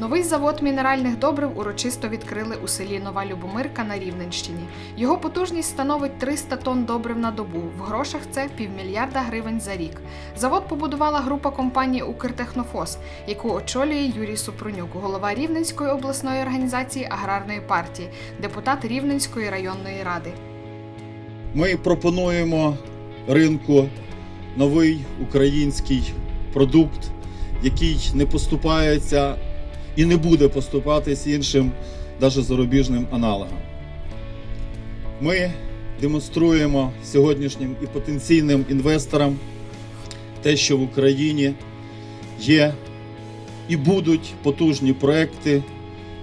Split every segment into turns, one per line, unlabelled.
Новий завод мінеральних добрив урочисто відкрили у селі Нова Любомирка на Рівненщині. Його потужність становить 300 тонн добрив на добу. В грошах це півмільярда гривень за рік. Завод побудувала група компанії Укртехнофос, яку очолює Юрій Супрунюк, голова Рівненської обласної організації аграрної партії, депутат Рівненської районної ради.
Ми пропонуємо ринку новий український продукт, який не поступається і не буде поступатись іншим, навіть зарубіжним аналогам. Ми демонструємо сьогоднішнім і потенційним інвесторам те, що в Україні є і будуть потужні проекти,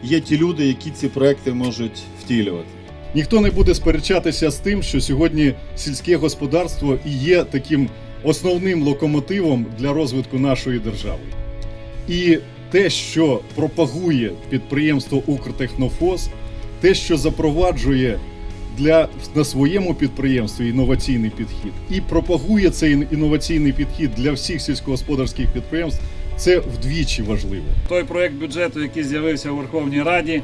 є ті люди, які ці проекти можуть втілювати.
Ніхто не буде сперечатися з тим, що сьогодні сільське господарство і є таким основним локомотивом для розвитку нашої держави. І те, що пропагує підприємство Укртехнофос, те, що запроваджує для на своєму підприємстві інноваційний підхід, і пропагує цей інноваційний підхід для всіх сільськогосподарських підприємств, це вдвічі важливо.
Той проект бюджету, який з'явився у Верховній Раді,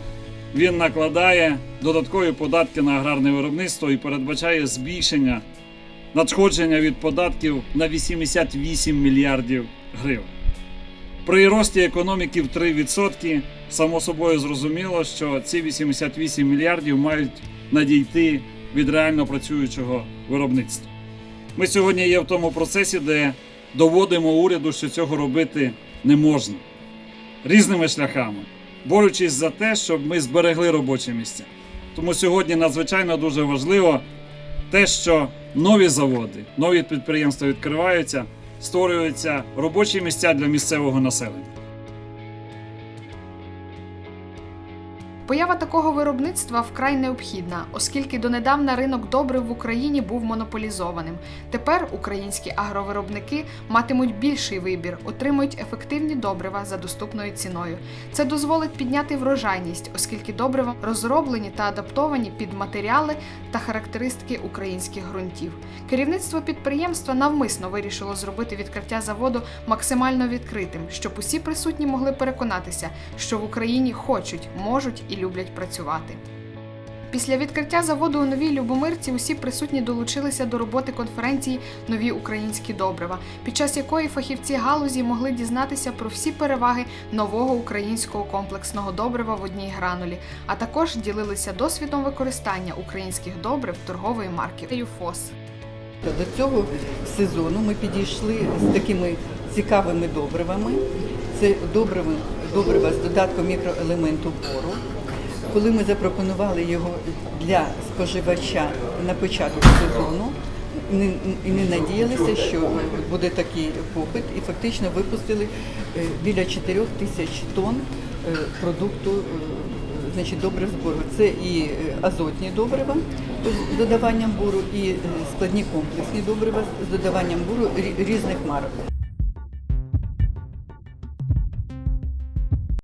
він накладає додаткові податки на аграрне виробництво і передбачає збільшення надходження від податків на 88 мільярдів гривень. При рості економіки в 3% само собою зрозуміло, що ці 88 мільярдів мають надійти від реально працюючого виробництва. Ми сьогодні є в тому процесі, де доводимо уряду, що цього робити не можна різними шляхами, борючись за те, щоб ми зберегли робочі місця. Тому сьогодні надзвичайно дуже важливо те, що нові заводи, нові підприємства відкриваються, створюються робочі місця для місцевого населення.
Поява такого виробництва вкрай необхідна, оскільки донедавна ринок добрив в Україні був монополізованим. Тепер українські агровиробники матимуть більший вибір, отримують ефективні добрива за доступною ціною. Це дозволить підняти врожайність, оскільки добрива розроблені та адаптовані під матеріали та характеристики українських ґрунтів. Керівництво підприємства навмисно вирішило зробити відкриття заводу максимально відкритим, щоб усі присутні могли переконатися, що в Україні хочуть, можуть і люблять працювати. Після відкриття заводу у Новій Любомирці усі присутні долучилися до роботи конференції Нові українські добрива, під час якої фахівці галузі могли дізнатися про всі переваги нового українського комплексного добрива в одній гранулі, а також ділилися досвідом використання українських добрив торгової марки ЮФОС.
До цього сезону ми підійшли з такими цікавими добривами. Це добрива з додатком мікроелементу бору. Коли ми запропонували його для споживача на початок сезону, і не надіялися, що буде такий попит, і фактично випустили е, біля 4 тисяч тонн е, продукту е, значить, добрив збору. Це і азотні добрива з додаванням буру, і складні комплексні добрива з додаванням буру різних марок.